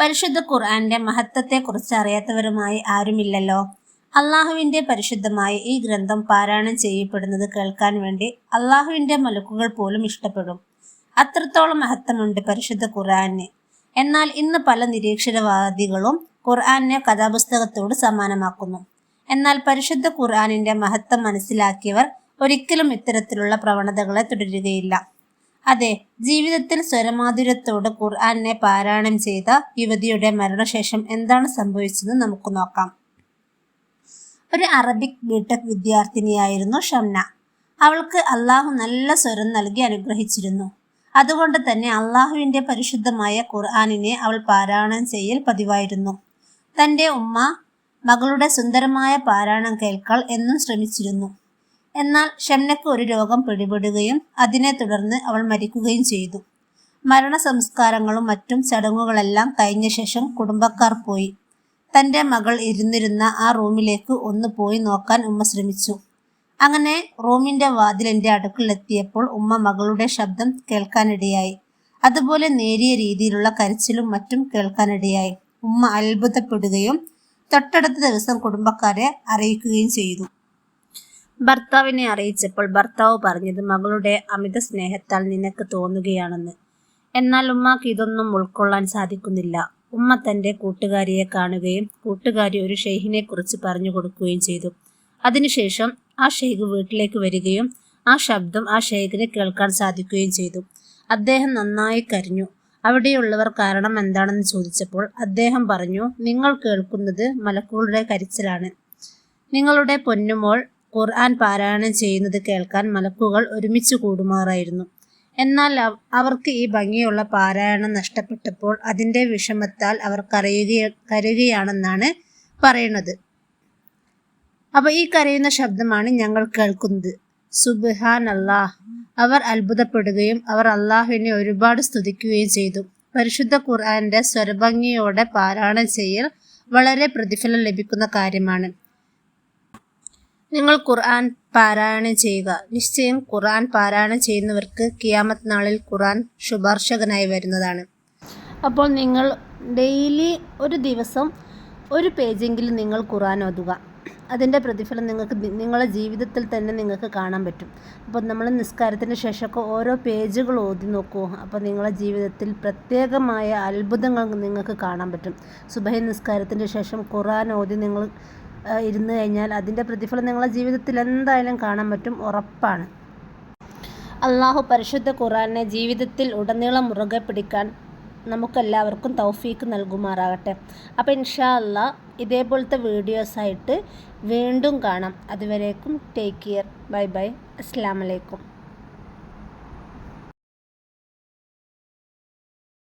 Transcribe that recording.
പരിശുദ്ധ ഖുർആന്റെ മഹത്വത്തെക്കുറിച്ച് അറിയാത്തവരുമായി ആരുമില്ലല്ലോ. അള്ളാഹുവിന്റെ പരിശുദ്ധമായ ഈ ഗ്രന്ഥം പാരായണം ചെയ്യപ്പെടുന്നത് കേൾക്കാൻ വേണ്ടി അള്ളാഹുവിന്റെ മലക്കുകൾ പോലും ഇഷ്ടപ്പെടും. അത്രത്തോളം മഹത്വമുണ്ട് പരിശുദ്ധ ഖുർആന് എന്നാൽ ഇന്ന് പല നിരീക്ഷരവാദികളും ഖുർആനെ കഥാപുസ്തകത്തോട് സമാനമാക്കുന്നു. എന്നാൽ പരിശുദ്ധ ഖുർആനിന്റെ മഹത്വം മനസ്സിലാക്കിയവർ ഒരിക്കലും ഇത്തരത്തിലുള്ള പ്രവണതകളെ തുടരുകയില്ല. അതെ ജീവിതത്തിൽ സ്വരമാധുര്യത്തോട് ഖുർആാനെ പാരായണം ചെയ്ത യുവതിയുടെ മരണശേഷം എന്താണ് സംഭവിച്ചത് നമുക്ക് നോക്കാം. ഒരു അറബിക് ബിടെക് വിദ്യാർത്ഥിനിയായിരുന്നു ഷംന. അവൾക്ക് അള്ളാഹു നല്ല സ്വരം നൽകി അനുഗ്രഹിച്ചിരുന്നു. അതുകൊണ്ട് തന്നെ അള്ളാഹുവിന്റെ പരിശുദ്ധമായ ഖുർആാനിനെ അവൾ പാരായണം ചെയ്യൽ പതിവായിരുന്നു. തന്റെ ഉമ്മ മകളുടെ സുന്ദരമായ പാരായണം കേൾക്കാൾ എന്നും ശ്രമിച്ചിരുന്നു. എന്നാൽ ഷംനക്ക് ഒരു രോഗം പിടിപെടുകയും അതിനെ തുടർന്ന് അവൾ മരിക്കുകയും ചെയ്തു. മരണ സംസ്കാരങ്ങളും മറ്റും ചടങ്ങുകളെല്ലാം കഴിഞ്ഞ ശേഷം കുടുംബക്കാർ പോയി. തന്റെ മകൾ ഇരുന്നിരുന്ന ആ റൂമിലേക്ക് ഒന്ന് പോയി നോക്കാൻ ഉമ്മ ശ്രമിച്ചു. അങ്ങനെ റൂമിന്റെ വാതിലിന്റെ അടുക്കളിലെത്തിയപ്പോൾ ഉമ്മ മകളുടെ ശബ്ദം കേൾക്കാനിടയായി. അതുപോലെ നേരിയ രീതിയിലുള്ള കരച്ചിലും മറ്റും കേൾക്കാനിടയായി. ഉമ്മ അത്ഭുതപ്പെടുകയും തൊട്ടടുത്ത ദിവസം കുടുംബക്കാരെ അറിയിക്കുകയും ചെയ്തു. ഭർത്താവിനെ അറിയിച്ചപ്പോൾ ഭർത്താവ് പറഞ്ഞത് മകളുടെ അമിത സ്നേഹത്താൽ നിനക്ക് തോന്നുകയാണെന്ന്. എന്നാൽ ഉമ്മാക്ക് ഇതൊന്നും ഉൾക്കൊള്ളാൻ സാധിക്കുന്നില്ല. ഉമ്മ തന്റെ കൂട്ടുകാരിയെ കാണുകയും കൂട്ടുകാരി ഒരു ഷെയ്ഖിനെ കുറിച്ച് പറഞ്ഞു കൊടുക്കുകയും ചെയ്തു. അതിനുശേഷം ആ ഷെയ്ഖ് വീട്ടിലേക്ക് വരികയും ആ ശബ്ദം ആ ഷെയ്ഖിന് കേൾക്കാൻ സാധിക്കുകയും ചെയ്തു. അദ്ദേഹം നന്നായി കരഞ്ഞു. അവിടെയുള്ളവർ കാരണം എന്താണെന്ന് ചോദിച്ചപ്പോൾ അദ്ദേഹം പറഞ്ഞു നിങ്ങൾ കേൾക്കുന്നത് മലക്കുകളുടെ കരച്ചിലാണ്. നിങ്ങളുടെ പൊന്നുമോൾ ഖുർആൻ പാരായണം ചെയ്യുന്നത് കേൾക്കാൻ മലക്കുകൾ ഒരുമിച്ച് കൂടുമാറായിരുന്നു. എന്നാൽ അവർക്ക് ഈ ഭംഗിയുള്ള പാരായണം നഷ്ടപ്പെട്ടപ്പോൾ അതിന്റെ വിഷമത്താൽ അവർ കരയുക കരയുകയാണെന്നാണ് പറയുന്നത്. അപ്പോൾ ഈ കരയുന്ന ശബ്ദമാണ് ഞങ്ങൾ കേൾക്കുന്നത്. സുബിഹാൻ അള്ളാഹ് അവർ അത്ഭുതപ്പെടുകയും അവർ അള്ളാഹുവിനെ ഒരുപാട് സ്തുതിക്കുകയും ചെയ്തു. പരിശുദ്ധ ഖുർആന്റെ സ്വരഭംഗിയോടെ പാരായണം ചെയ്യൽ വളരെ പ്രതിഫലം ലഭിക്കുന്ന കാര്യമാണ്. നിങ്ങൾ ഖുർആൻ പാരായണം ചെയ്യുക. നിശ്ചയം ഖുർആൻ പാരായണം ചെയ്യുന്നവർക്ക് കിയാമത്ത് നാളിൽ ഖുർആൻ ശുപാർശകനായി വരുന്നതാണ്. അപ്പോൾ നിങ്ങൾ ഡെയിലി ഒരു ദിവസം ഒരു പേജെങ്കിലും നിങ്ങൾ ഖുർആൻ ഓതുക. അതിന്റെ പ്രതിഫലം നിങ്ങൾക്ക് നിങ്ങളുടെ ജീവിതത്തിൽ തന്നെ നിങ്ങൾക്ക് കാണാൻ പറ്റും. അപ്പോൾ നമ്മൾ നിസ്കാരത്തിന് ശേഷമൊക്കെ ഓരോ പേജുകൾ ഓതി നോക്കൂ. അപ്പോൾ നിങ്ങളുടെ ജീവിതത്തിൽ പ്രത്യേകമായ അത്ഭുതങ്ങൾ നിങ്ങൾക്ക് കാണാൻ പറ്റും. സുബഹി നിസ്കാരത്തിന്റെ ശേഷം ഖുർആൻ ഓതി നിങ്ങൾ ഇരുന്ന് കഴിഞ്ഞാൽ അതിന്റെ പ്രതിഫലം നിങ്ങളുടെ ജീവിതത്തിൽ എന്തായാലും കാണാൻ പറ്റും. ഉറപ്പാണ്. അള്ളാഹു പരിശുദ്ധ ഖുറാനെ ജീവിതത്തിൽ ഉടനീളം മുറുകെ പിടിക്കാൻ നമുക്കെല്ലാവർക്കും തൗഫീക്ക് നൽകുമാറാകട്ടെ. അപ്പോൾ ഇൻഷാ അല്ലാ ഇതേപോലത്തെ വീഡിയോസായിട്ട് വീണ്ടും കാണാം. അതുവരേക്കും ടേക്ക് കെയർ. Bye bye. അസ്സാം വലൈക്കും